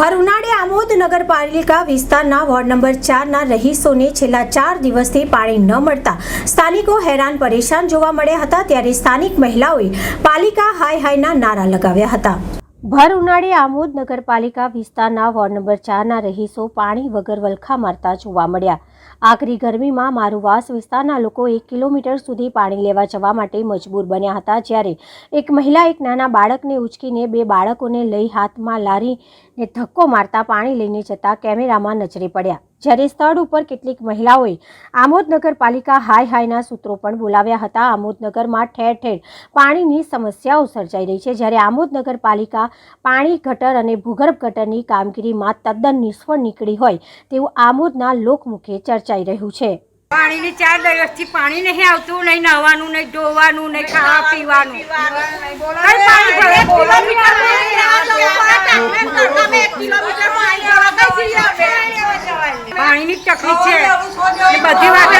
ભર ઉનાળે આમોદ નગરપાલિકા વિસ્તારના વોર્ડ નંબર ચારના રહીશોને છેલ્લા ચાર દિવસથી પાણી ન મળતા સ્થાનિકો હેરાન પરેશાન જોવા મળ્યા હતા ત્યારે સ્થાનિક મહિલાઓએ પાલિકા હાય હાયના નારા લગાવ્યા હતા. ભર ઉનાળે આમોદ નગરપાલિકા વિસ્તારના વોર્ડ નંબર ચારના રહીશો પાણી વગર વલખા મારતા જોવા મળ્યા. આકરી ગરમીમાં મારુવાસ વિસ્તારના લોકો એક કિલોમીટર સુધી પાણી લેવા જવા માટે મજબૂર બન્યા હતા, જ્યારે એક મહિલા એક નાના બાળકને ઉચકીને બે બાળકોને લઈ હાથમાં લારીને ધક્કો મારતા પાણી લઈને જતા કેમેરામાં નજરે પડ્યા. જ્યારે સ્થળ ઉપર કેટલીક મહિલાઓએ આમોદ નગરપાલિકા હાય હાયના સૂત્રો પણ બોલાવ્યા હતા. આમોદનગરમાં ઠેર ઠેર પાણીની સમસ્યાઓ સર્જાઈ રહી છે. જ્યારે આમોદ નગરપાલિકા પાણી ગટર અને ભૂગર્ભ ગટરની કામગીરીમાં તદ્દન નિષ્ફળ નીકળી હોય તેવું આમોદના લોકમુખે ચર્ચાઈ રહ્યું છે. પાણીની ચાર દિવસથી પાણી નહીં આવતું નહીં નહવાનું નહીં ધોવાનું નહીં ખાવા પીવાનું. પાણીની તકલીફ છે. બધી વાત